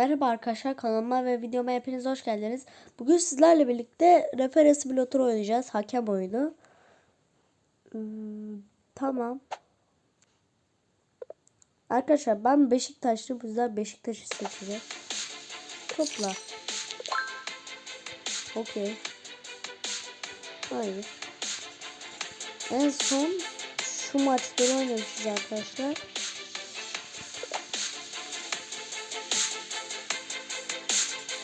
Merhaba arkadaşlar kanalıma ve videoma hepiniz hoş geldiniz. Bugün sizlerle birlikte referans simülatörü oynayacağız. Hakem oyunu. Hmm, tamam. Arkadaşlar ben Beşiktaşlı bu yüzden Beşiktaş'ı seçeceğim. Topla. Okey. Hayır. En son şu maçları oynamışız arkadaşlar.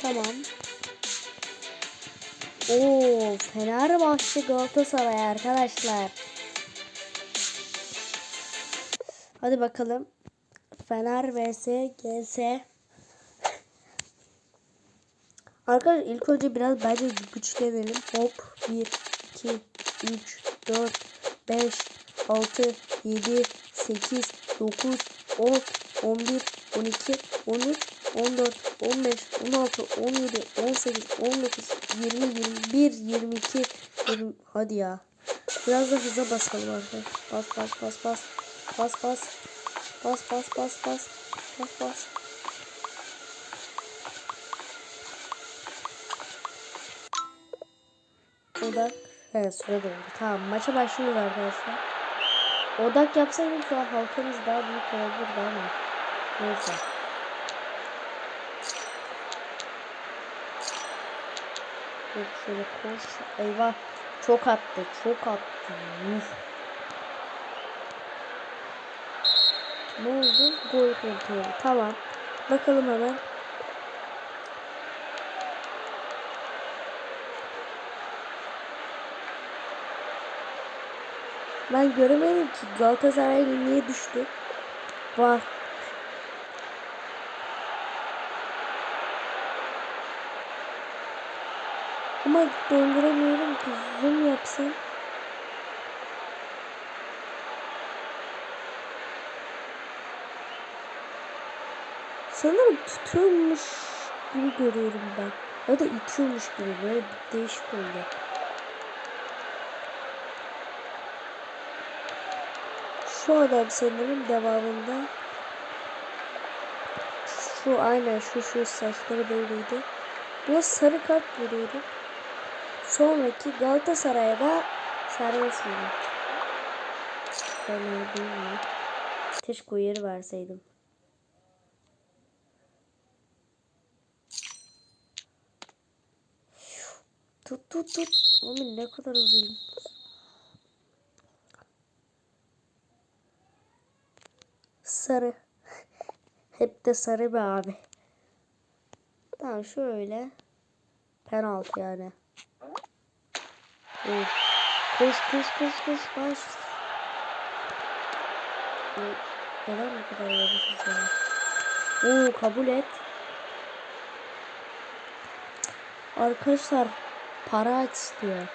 Tamam. Oo, Fenerbahçe Galatasaray arkadaşlar. Hadi bakalım. Fener vs GS. Arkadaşlar ilk önce biraz bence güçlenelim. Hop 1 2 3 4 5 6 7 8 9 10 11 12 13 14 15 16 17 18 19 20 21 22 20 hadi ya. Biraz da hıza basalım arkadaşlar. Bas bas bas bas. Bas bas. Bas bas bas bas. Bas bas. Odak. He süre doldu. Tamam maça başlıyoruz arkadaşlar. Odak yapsaydım şu an halkamız daha büyük olabilirdi ama. Neyse. Yok şöyle koş. Eyvah. Çok attı. Çok attı. Uf. Ne oldu? Gol kontrolü. Tamam. Bakalım hemen. Ben göremedim ki Galatasaray niye düştü. Var. Ama donduramıyorum ki zoom yapsam. Sanırım tutuyormuş gibi görüyorum ben. Ya da itiyormuş gibi böyle değişik oldu. Şu adam sanırım devamında şu aynen şu şu saçları böyleydi. Buna sarı kart veriyorum. Sonraki Galatasaray'a serbest mi? Ben değil mi? Keşke yeri verseydim. Tut tut tut. Oğlum ne kadar hızlıyım. Sarı. Hep de sarı be abi. Tamam şöyle. Penaltı yani. Evet. Koş koş koş koş. Ne- Neden bu kadar yavaşız ya? Oo kabul et. Arkadaşlar para istiyor.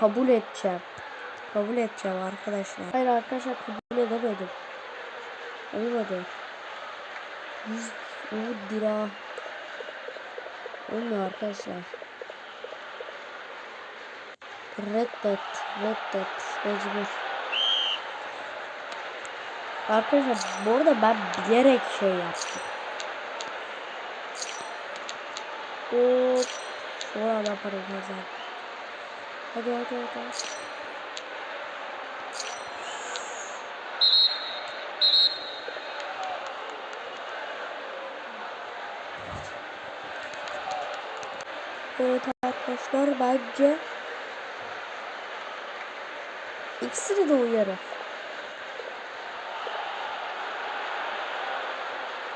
Kabul edeceğim. Kabul edeceğim arkadaşlar. Hayır arkadaşlar kabul edemedim. Olmadı. 100 o lira. Olmuyor arkadaşlar. Reddet. Reddet. Mecbur. Arkadaşlar bu arada ben bilerek şey yaptım. Hop. Sonra da para kazan. Hadi hadi hadi. Evet arkadaşlar bence ikisini de uyarı.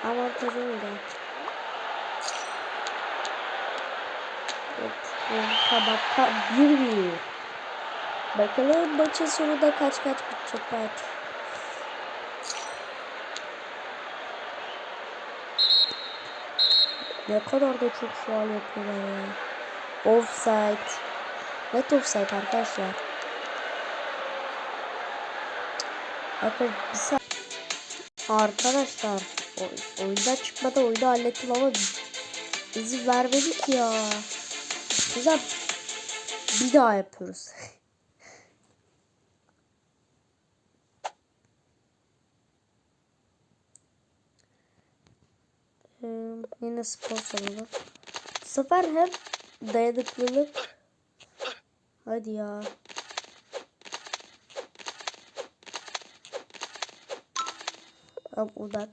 Avantajı öyle. Evet, tabaka bir bir. Bakalım maçın sonunda kaç kaç bitecek belki. Ne kadar da çok faal yapıyorlar ya. Offside. Net offside arkadaşlar. Bakın bir saat. Arkadaşlar oyunda çıkmadan oyunu hallettim ama izin vermedik ya. Güzel. Bir daha yapıyoruz. yine spor salonu. Sefer hep dayanıklılık. Hadi ya. Tam odak.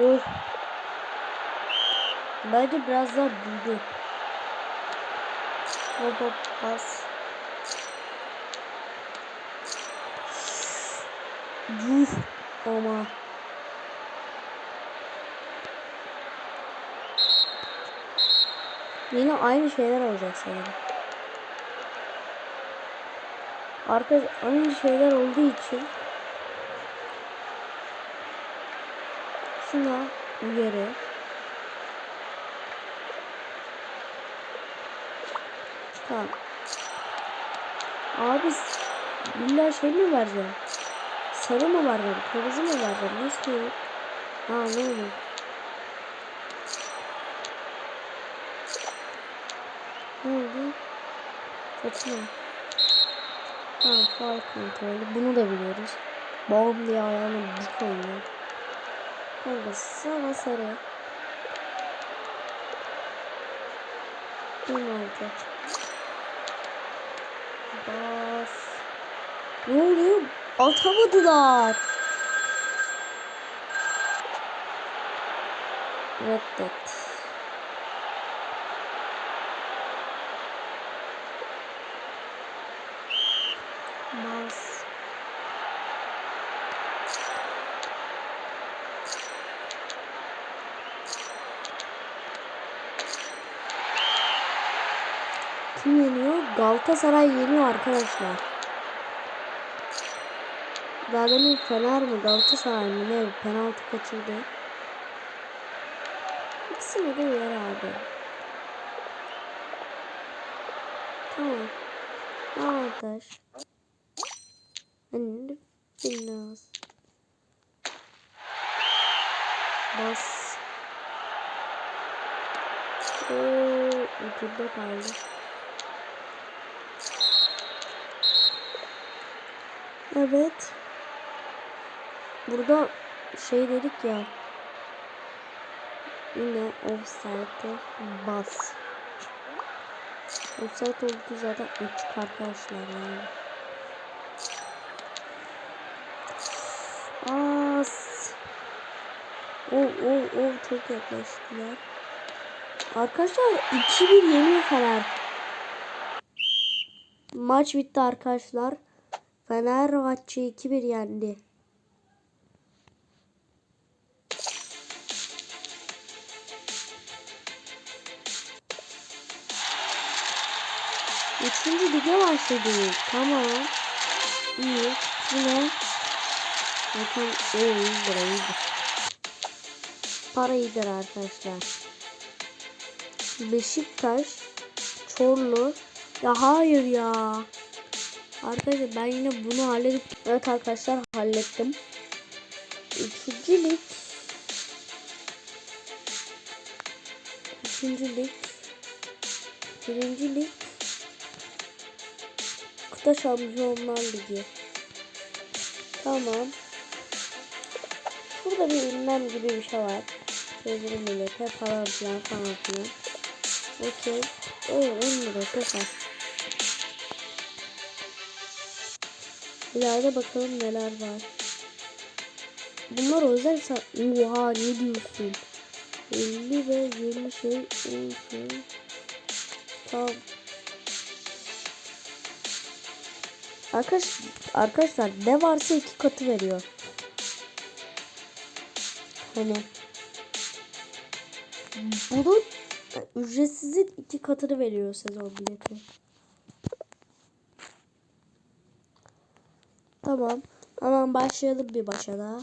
Oh. Bence biraz daha büyüdü. Hop bas. Yuh ama. Yine aynı şeyler olacak sanırım. Arkadaş aynı şeyler olduğu için şuna uyarı Tamam. Abi illa şey mi vereceğim? Sarı mı vereceğim? Kırmızı mı vereceğim? Ne istiyorum? Ha ne olur? Ne oldu? Saçma. Tamam faal kontrolü. Bunu da biliyoruz. Bom diye ayağına bir koyuyor. Kanka sana sarı. Penaltı. Bas. Ne oluyor? Atamadılar. Reddet. Bas. Kim yeniyor? Galatasaray yeniyor arkadaşlar. Daha demin Fener mi Galatasaray mı ne penaltı kaçırdı. İkisine de uyar abi. Tamam. Avantaj. Hani biraz. Bas. Oo, ucunda kaldı. Evet. Burada şey dedik ya. Yine offside'e bas. Offside oldu zaten açık arkadaşlar yani. As. O o o çok yaklaştılar. Arkadaşlar 2-1 yeniyor Fener. Maç bitti arkadaşlar. Fenerbahçe 2-1 yendi. Üçüncü lige başladık. Tamam. İyi. Bu ne? Zaten o 100 lira iyidir. Para iyidir arkadaşlar. Beşiktaş, Çorlu. Ya hayır ya. Arkadaşlar ben yine bunu halledip evet arkadaşlar hallettim. Üçüncü lig. Üçüncü lig. Birinci lig. Kıta Şampiyonlar Ligi. Tamam. Burada bir ünlem gibi bir şey var. Sevgili millete falan filan falan filan. Okey. Oo 10 lira çok İleride bakalım neler var. Bunlar özel sa- Oha ne diyorsun? 50 ve 20 şey olsun. Tamam. Arkadaş, arkadaşlar ne varsa iki katı veriyor. Hani bunun ücretsizin iki katını veriyor sezon bileti. Tamam. Hemen başlayalım bir başa daha.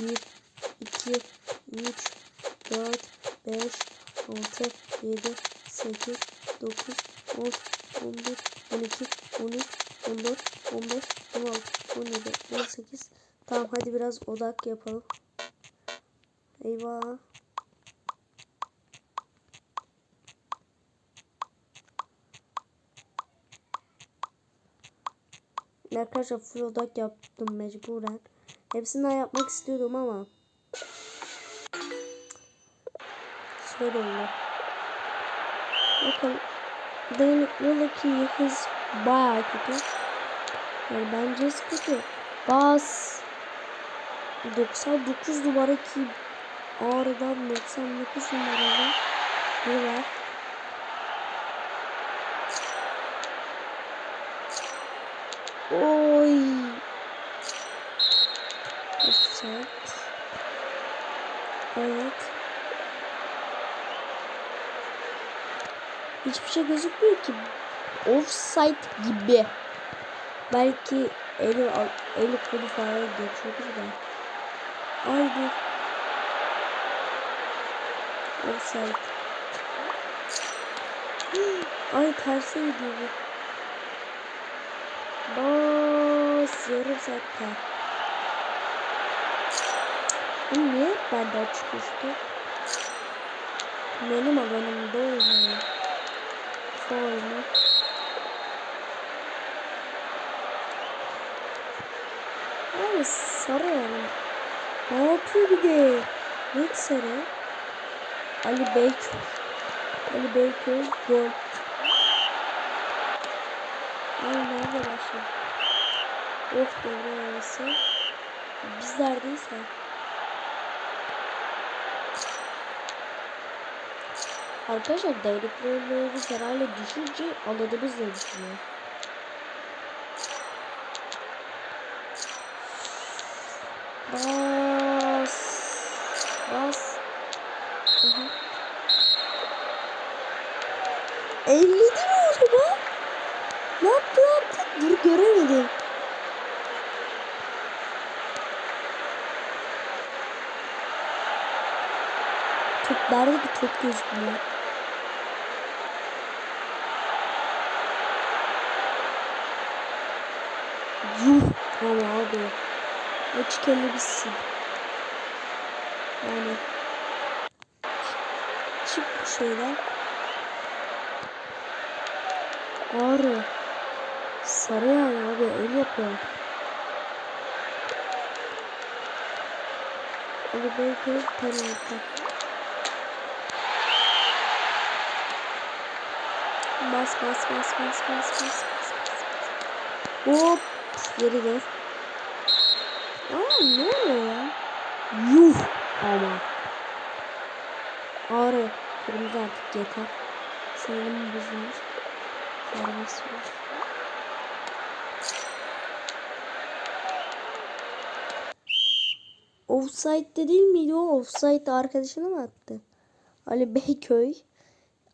1, 2, 3, 4, 5, 6, 7, 8, 9, 10, 11, 12, 13, 14, 15, 16, 17, 18. Tamam hadi biraz odak yapalım. Eyvah. Arkadaşlar full yaptım mecburen. Hepsinden yapmak istiyordum ama. Şöyle oldu. Bakın. Dayanıklılık iyi. Hız bayağı kötü. Yani bence kötü. Bas. 99 numara ki ağrıdan 99 numaralı biri var. Oy. Offside. Evet. Hiçbir şey gözükmüyor ki. Offside gibi. Belki eli, eli kolu falan geçiyordur da. Ay dur. Offside. Ay terse gidiyor bu. Bas yarım saat kal. Bu niye benden çıkmıştı? Benim alanımda oynuyor. Formu. Abi sarı yani. Ne yapıyor bir de? Ne sarı? Ali Beyköy. Ali Beyköy gol. Ay nerede başladı? Of devre arası. Biz neredeyiz ha? Arkadaşlar devletlerimiz herhalde düşünce anladığımız diye düşünüyorum. Bas. Bas. Aha. 50 değil mi acaba? Ne yaptı ne yaptı? Dur göremedim. Top nerede ki top gözükmüyor. Yuh ama abi. Açık elle. Yani. Çık bu şeyden. Ağrı. Sarı yani abi öyle yapıyor. Ali Beyköy penaltı. Bas bas bas bas bas bas bas. Hop geri dön. Aa ne oluyor ya? Yuh ama. Ağrı. Kırmızı artık yeter. Sanırım bozulmuş. Serbest var. Offside'de değil miydi o? Offside'de arkadaşına mı attı? Ali Beyköy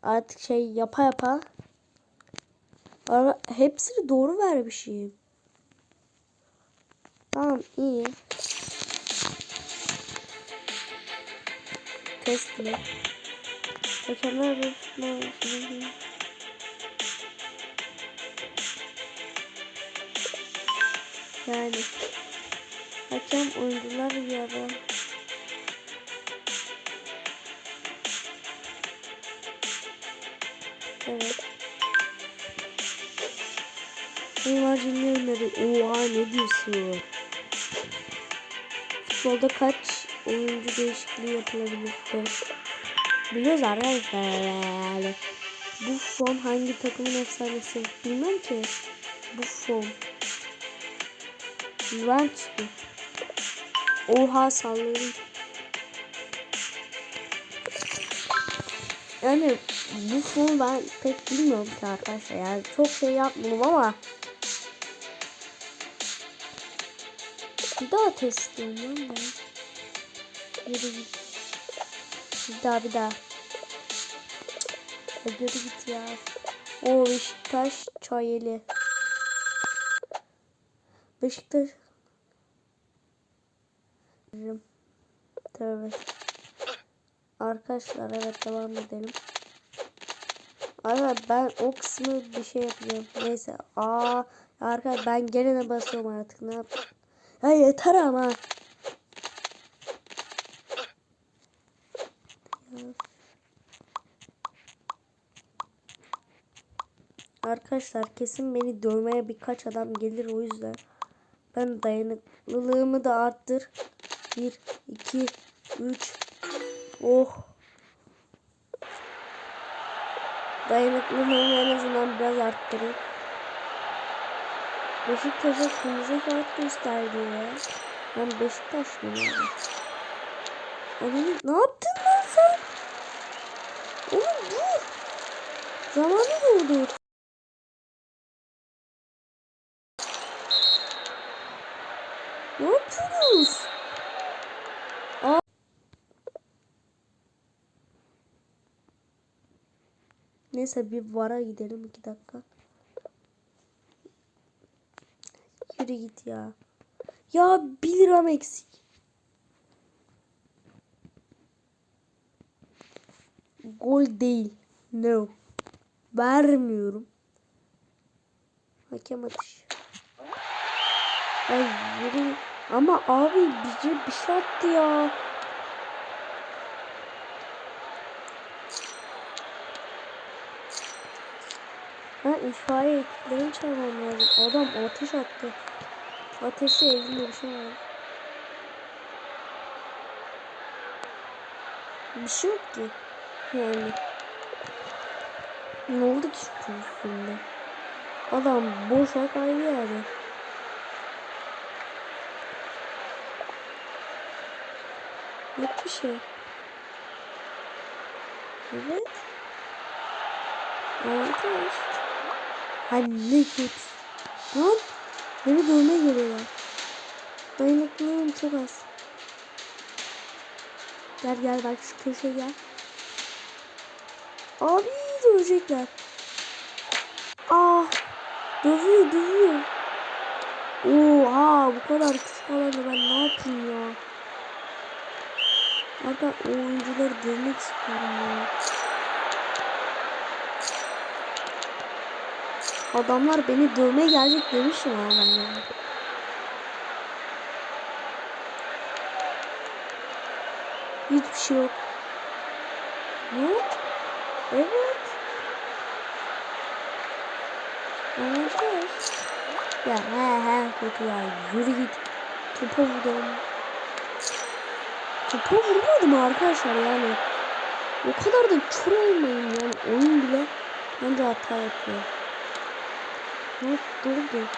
artık şey yapa yapa Ara, hepsini doğru vermişim. Tamam iyi. Test mi? Hakemler bir Yani hakem oyuncular yarı Evet. Neymar dinleyenleri oha ne diyorsun? Futbolda kaç oyuncu değişikliği yapılabilir? Biliyoruz arkadaşlar yani. Bu fon hangi takımın efsanesi? Bilmem ki. Bu fon. Juventus'tu. Oha sallıyorum. Yani bu fonu ben pek bilmiyorum ki arkadaşlar. Yani çok şey yapmadım ama Bir daha test ediyorum ben. Yürü git. Bir daha bir daha. Yürü git ya. O Beşiktaş Çayeli. Beşiktaş. Tövbe. Arkadaşlar evet devam edelim. Arkadaşlar ben o kısmı bir şey yapacağım. Neyse. Aa arkadaşlar ben gene de basıyorum artık. Ne yap? Ya yeter ama. Arkadaşlar kesin beni dövmeye birkaç adam gelir o yüzden. Ben dayanıklılığımı da arttır. 1 2 3 Oh Dayanıklılığımı en azından biraz arttırayım. Beşiktaş'a kırmızı kart gösterdi ya. Ben Beşiktaşlıyım abi. Oğlum ne yaptın lan sen? Oğlum dur. Zamanı durdur. Ne yapıyorsunuz? Aa. Neyse bir vara gidelim iki dakika. Yürü git ya. Ya 1 liram eksik. Gol değil. No. Vermiyorum. Hakem atış. Ay yürü. Ama abi bize bir şey attı ya. İtfaiye ekiplerini çağırmam lazım. Adam ateş attı. Ateşi elinde bir şey var. Bir şey yok ki. Yani. Ne oldu ki şu pozisyonda? Adam boşa kaydı yani. Yok bir şey. Evet. Avantaj. Hani ne kötü. Lan beni dövmeye geliyorlar. Dayanıklılığım çok az. Gel gel bak şu köşeye gel. Abi dövecekler. Ah dövüyor dövüyor. Oha bu kadar küçük alanda ben ne yapayım ya. O oyuncuları dövmek istiyorum ya. Adamlar beni dövmeye gelecek demişim ama ben yani. Hiçbir şey yok. Ne? Evet. Avantaj. Ya he he kötü ya. Yürü git. Topa vurdum. Topa vurmadım arkadaşlar yani. O kadar da kör olmayın yani. Oyun bile bence hata yapıyor. Ne oldu?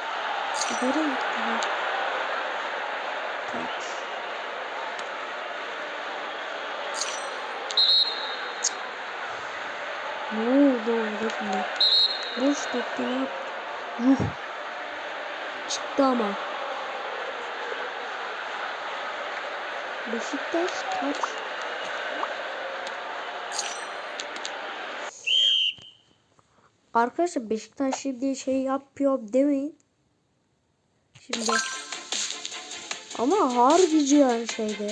Nereye gitti? ya? Kaç. Ne oldu orada şimdi? Boş ne yaptı? Yuh. Çıktı ama. Beşiktaş? Arkadaşlar Beşiktaş şimdi şey yapıyor demeyin. Şimdi. Ama harbici yani şeyde.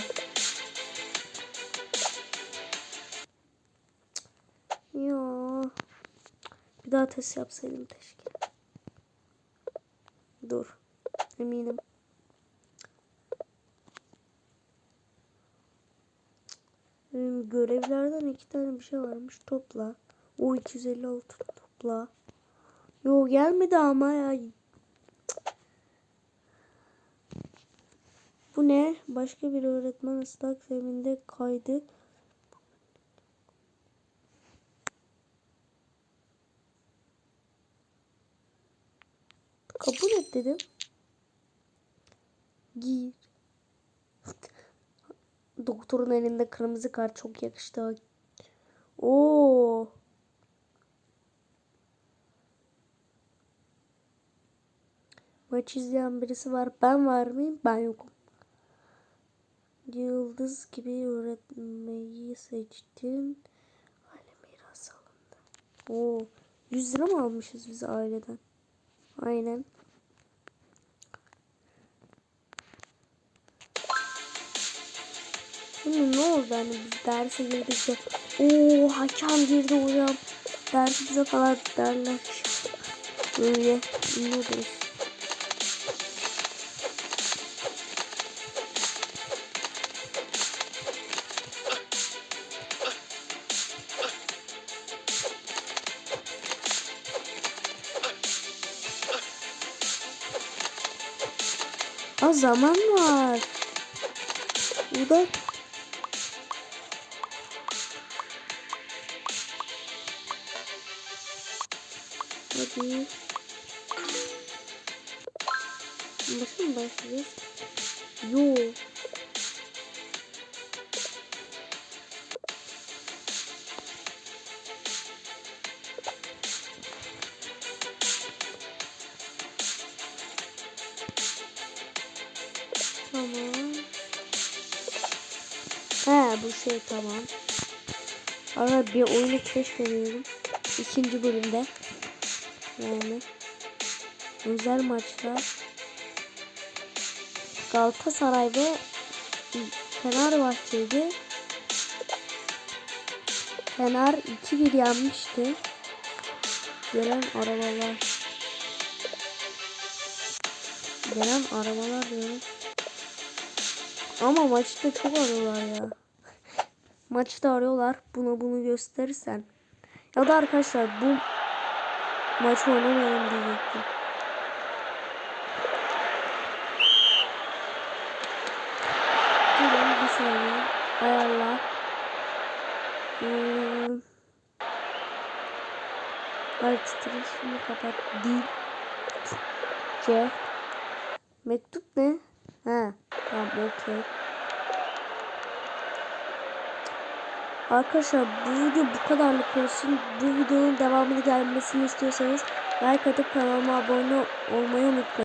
Ya. Bir daha test yapsaydım keşke. Dur. Eminim. Görevlerden iki tane bir şey varmış. Topla. O 256 topla. Yo gelmedi ama ya. Bu ne? Başka bir öğretmen ıslak zeminde kaydı. Kabul et dedim. Gir. Doktorun elinde kırmızı kart çok yakıştı. Oo. Maç izleyen birisi var. Ben var mıyım? Ben yokum. Yıldız gibi öğretmeyi seçtin. Aile miras alındı. Oo. 100 lira mı almışız biz aileden? Aynen. Şimdi ne oldu hani biz derse girdik de ooo hakem girdi hocam dersi bize falan derler böyle ne olur zaman var. Burada Hadi. Başa mı başlayacağız? Bu şey tamam. Ara bir oyunu keşfediyorum. İkinci bölümde. Yani. Özel maçlar. Galatasaray ve Fenerbahçe'ydi. Fener 2-1 yenmişti. Gelen arabalar. Gelen arabalar diyorum. Ama maçta çok arıyorlar ya. Maçta arıyorlar. Buna bunu gösterirsen. Ya da arkadaşlar bu maç oynamayalım diyecektim. Durun bir saniye. Ayarla. Hmm. Ay titreşimi kapat. Dil. C. Mektup ne? Ha. Tamam okey. Arkadaşlar bu video bu kadarlık olsun. Bu videonun devamını gelmesini istiyorsanız like atıp kanalıma abone olmayı unutmayın.